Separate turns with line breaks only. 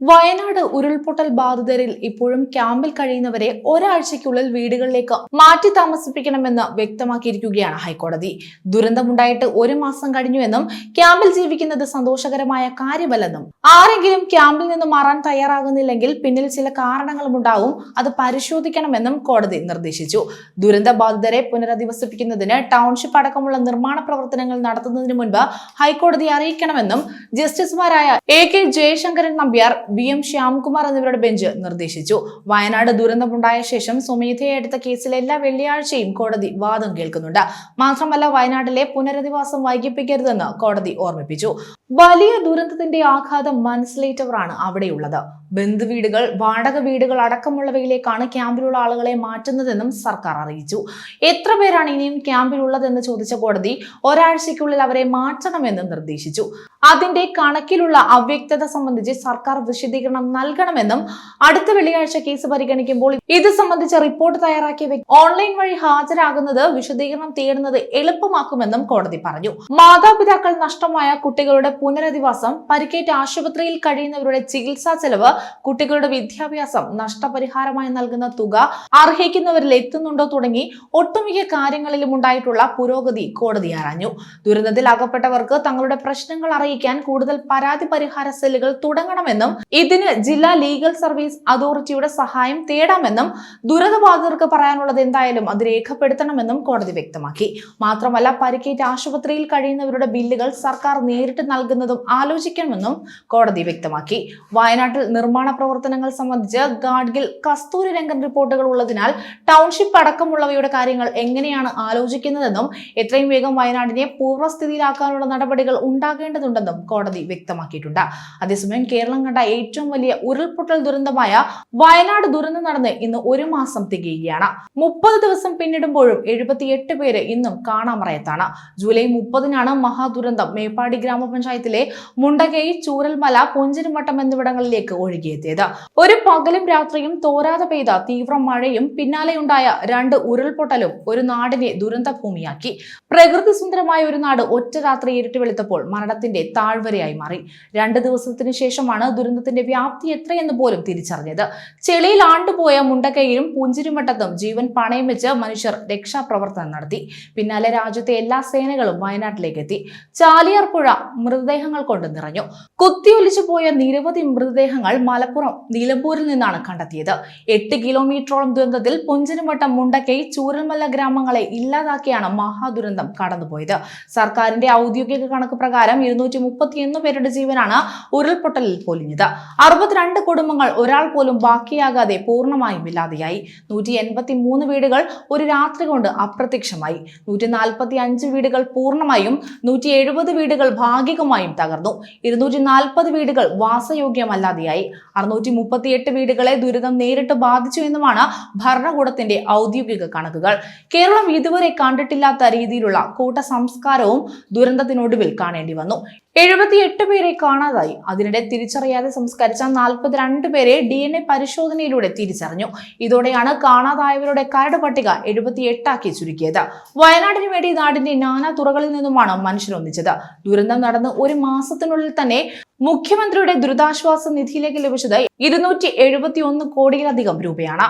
വയനാട് ഉരുൾപൊട്ടൽ ബാധിതരിൽ ഇപ്പോഴും ക്യാമ്പിൽ കഴിയുന്നവരെ ഒരാഴ്ചയ്ക്കുള്ളിൽ വീടുകളിലേക്ക് മാറ്റി താമസിപ്പിക്കണമെന്ന് വ്യക്തമാക്കിയിരിക്കുകയാണ് ഹൈക്കോടതി. ദുരന്തമുണ്ടായിട്ട് ഒരു മാസം കഴിഞ്ഞുവെന്നും ക്യാമ്പിൽ ജീവിക്കുന്നത് സന്തോഷകരമായ കാര്യമല്ലെന്നും ആരെങ്കിലും ക്യാമ്പിൽ നിന്ന് മാറാൻ തയ്യാറാകുന്നില്ലെങ്കിൽ പിന്നിൽ ചില കാരണങ്ങളും ഉണ്ടാവും അത് പരിശോധിക്കണമെന്നും കോടതി നിർദ്ദേശിച്ചു. ദുരന്ത ബാധിതരെ പുനരധിവസിപ്പിക്കുന്നതിന് ടൗൺഷിപ്പ് അടക്കമുള്ള നിർമ്മാണ പ്രവർത്തനങ്ങൾ നടത്തുന്നതിന് മുൻപ് ഹൈക്കോടതി അറിയിക്കണമെന്നും ജസ്റ്റിസുമാരായ A K Jayasankaran Nambiar V M Shyamkumar എന്നിവരുടെ ബെഞ്ച് നിർദ്ദേശിച്ചു. വയനാട് ദുരന്തമുണ്ടായ ശേഷം സ്വമേധയെ എടുത്ത കേസിൽ എല്ലാ വെള്ളിയാഴ്ചയും കോടതി വാദം കേൾക്കുന്നുണ്ട്. മാത്രമല്ല വയനാട്ടിലെ പുനരധിവാസം വൈകിപ്പിക്കരുതെന്ന് കോടതി ഓർമ്മിപ്പിച്ചു. വലിയ ദുരന്തത്തിന്റെ ആഘാതം മനസ്സിലേറ്റവരാണ് അവിടെയുള്ളത്. ബന്ധുവീടുകൾ വാടക വീടുകൾ അടക്കമുള്ളവയിലേക്കാണ് ക്യാമ്പിലുള്ള ആളുകളെ മാറ്റുന്നതെന്നും സർക്കാർ അറിയിച്ചു. എത്ര പേരാണ് ഇനിയും ക്യാമ്പിലുള്ളതെന്ന് ചോദിച്ച കോടതി ഒരാഴ്ചയ്ക്കുള്ളിൽ അവരെ മാറ്റണമെന്ന് നിർദ്ദേശിച്ചു. അതിന്റെ കണക്കിലുള്ള അവ്യക്തത സംബന്ധിച്ച് സർക്കാർ വിശദീകരണം നൽകണമെന്നും അടുത്ത വെള്ളിയാഴ്ച കേസ് പരിഗണിക്കുമ്പോൾ ഇത് സംബന്ധിച്ച റിപ്പോർട്ട് തയ്യാറാക്കിയ ഓൺലൈൻ വഴി ഹാജരാകുന്നത് വിശദീകരണം തേടുന്നത് എളുപ്പമാക്കുമെന്നും കോടതി പറഞ്ഞു. മാതാപിതാക്കൾ നഷ്ടമായ കുട്ടികളുടെ പുനരധിവാസം പരിക്കേറ്റ ആശുപത്രിയിൽ കഴിയുന്നവരുടെ ചികിത്സാ ചെലവ് കുട്ടികളുടെ വിദ്യാഭ്യാസം നഷ്ടപരിഹാരമായി നൽകുന്ന തുക അർഹിക്കുന്നവരിൽ എത്തുന്നുണ്ടോ തുടങ്ങി ഒട്ടുമിക്ക കാര്യങ്ങളിലും ഉണ്ടായിട്ടുള്ള പുരോഗതി കോടതി ആരാഞ്ഞു. ദുരന്തത്തിൽ അകപ്പെട്ടവർക്ക് തങ്ങളുടെ പ്രശ്നങ്ങൾ അറിയിക്കാൻ കൂടുതൽ പരാതി പരിഹാര സെല്ലുകൾ തുടങ്ങണമെന്നും ഇതിന് ജില്ലാ ലീഗൽ സർവീസ് അതോറിറ്റിയുടെ സഹായം തേടാമെന്നും ദുരിതബാധിതർക്ക് പറയാനുള്ളത് എന്തായാലും അത് രേഖപ്പെടുത്തണമെന്നും കോടതി വ്യക്തമാക്കി. മാത്രമല്ല പരിക്കേറ്റ ആശുപത്രിയിൽ കഴിയുന്നവരുടെ ബില്ലുകൾ സർക്കാർ നേരിട്ട് നൽകുന്നതും ആലോചിക്കണമെന്നും കോടതി വ്യക്തമാക്കി. വയനാട്ടിൽ നിർമ്മാണ പ്രവർത്തനങ്ങൾ സംബന്ധിച്ച് ഗാഡ്ഗിൽ കസ്തൂരി രംഗൻ റിപ്പോർട്ടുകൾ ഉള്ളതിനാൽ ടൗൺഷിപ്പ് അടക്കമുള്ളവയുടെ കാര്യങ്ങൾ എങ്ങനെയാണ് ആലോചിക്കുന്നതെന്നും എത്രയും വേഗം വയനാടിനെ പൂർവസ്ഥിതിയിലാക്കാനുള്ള നടപടികൾ ഉണ്ടാകേണ്ടതുണ്ടെന്നും കോടതി വ്യക്തമാക്കിയിട്ടുണ്ട്. അതേസമയം കേരളം കണ്ട ഏറ്റവും വലിയ ഉരുൾപൊട്ടൽ ദുരന്തമായ വയനാട് ദുരന്തം നടന്ന് ഇന്ന് ഒരു മാസം തികയുകയാണ്. മുപ്പത് ദിവസം പിന്നിടുമ്പോഴും എഴുപത്തിയെട്ട് പേര് ഇന്നും കാണാമറയത്താണ്. ജൂലൈ മുപ്പതിനാണ് മഹാദുരന്തം മേപ്പാടി ഗ്രാമപഞ്ചായത്തിലെ മുണ്ടകൈ ചൂരൽമല പൊഞ്ചിരിമട്ടം എന്നിവിടങ്ങളിലേക്ക് ഒഴുകിയെത്തിയത്. ഒരു പകലും രാത്രിയും തോരാതെ പെയ്ത തീവ്ര മഴയും പിന്നാലെയുണ്ടായ രണ്ട് ഉരുൾപൊട്ടലും ഒരു നാടിനെ ദുരന്തഭൂമിയാക്കി. പ്രകൃതി സുന്ദരമായ ഒരു നാട് ഒറ്റ രാത്രി ഇരുട്ടി വെളുത്തപ്പോൾ മരണത്തിന്റെ താഴ്വരയായി മാറി. രണ്ട് ദിവസത്തിനു ശേഷമാണ് ദുരന്തത്തിന്റെ വ്യാപ്തി എത്രയെന്ന് പോലും തിരിച്ചറിഞ്ഞത്. ചെളിയിൽ ആണ്ടുപോയ മുണ്ടക്കൈയിലും പുഞ്ചിരിമട്ടത്തും ജീവൻ പണയം വെച്ച് മനുഷ്യർ രക്ഷാപ്രവർത്തനം നടത്തി. പിന്നാലെ രാജ്യത്തെ എല്ലാ സേനകളും വയനാട്ടിലേക്ക് എത്തി. ചാലിയാർ പുഴ മൃതദേഹങ്ങൾ കൊണ്ട് നിറഞ്ഞു. കുത്തിയൊലിച്ചു പോയ നിരവധി മൃതദേഹങ്ങൾ മലപ്പുറം നിലമ്പൂരിൽ നിന്നാണ് കണ്ടെത്തിയത്. എട്ട് കിലോമീറ്ററോളം ദുരന്തത്തിൽ പുഞ്ചനുവട്ടം മുണ്ടക്കൈ ചൂരൽമല ഗ്രാമങ്ങളെ ഇല്ലാതാക്കിയാണ് മഹാദുരന്തം കടന്നുപോയത്. സർക്കാരിന്റെ ഔദ്യോഗിക കണക്ക് പ്രകാരം ഇരുന്നൂറ്റി മുപ്പത്തിയൊന്ന് പേരുടെ ജീവനാണ് ഉരുൾപൊട്ടലിൽ പൊലിഞ്ഞത്. അറുപത്തിരണ്ട് കുടുംബങ്ങൾ ഒരാൾ പോലും ബാക്കിയാകാതെ പൂർണമായും ഇല്ലാതെയായി. നൂറ്റി എൺപത്തി മൂന്ന് വീടുകൾ ഒരു രാത്രി കൊണ്ട് അപ്രത്യക്ഷമായി. നൂറ്റി നാൽപ്പത്തി അഞ്ച് വീടുകൾ പൂർണമായും നൂറ്റി എഴുപത് വീടുകൾ ഭാഗികമായും തകർന്നു. ഇരുന്നൂറ്റി നാൽപ്പത് വീടുകൾ വാസയോഗ്യമല്ലാതെയായി. അറുന്നൂറ്റി മുപ്പത്തിയെട്ട് വീടുകളെ ദുരിതം നേരിട്ട് ബാധിച്ചു എന്നുമാണ് ഭരണകൂടത്തിന്റെ ഔദ്യോഗിക കണക്കുകൾ. കേരളം ഇതുവരെ കണ്ടിട്ടില്ലാത്ത രീതിയിലുള്ള കൂട്ട സംസ്കാരവും ദുരന്തത്തിനൊടുവിൽ കാണേണ്ടി വന്നു. എഴുപത്തിയെട്ട് പേരെ കാണാതായി. അതിനിടെ തിരിച്ചറിയാതെ സംസ്കരിച്ച നാൽപ്പത്തിരണ്ട് പേരെ ഡി എൻ എ പരിശോധനയിലൂടെ തിരിച്ചറിഞ്ഞു. ഇതോടെയാണ് കാണാതായവരുടെ കരട് പട്ടിക എഴുപത്തിയെട്ടാക്കി ചുരുക്കിയത്. വയനാടിന് വേണ്ടി നാടിന്റെ നാനാ തുറകളിൽ നിന്നുമാണ് മനുഷ്യരൊന്നിച്ചത് ദുരന്തം നടന്ന് ഒരു മാസത്തിനുള്ളിൽ തന്നെ മുഖ്യമന്ത്രിയുടെ ദുരിതാശ്വാസ നിധിയിലേക്ക് ലഭിച്ചത് ഇരുന്നൂറ്റി എഴുപത്തി ഒന്ന് കോടിയിലധികം രൂപയാണ്.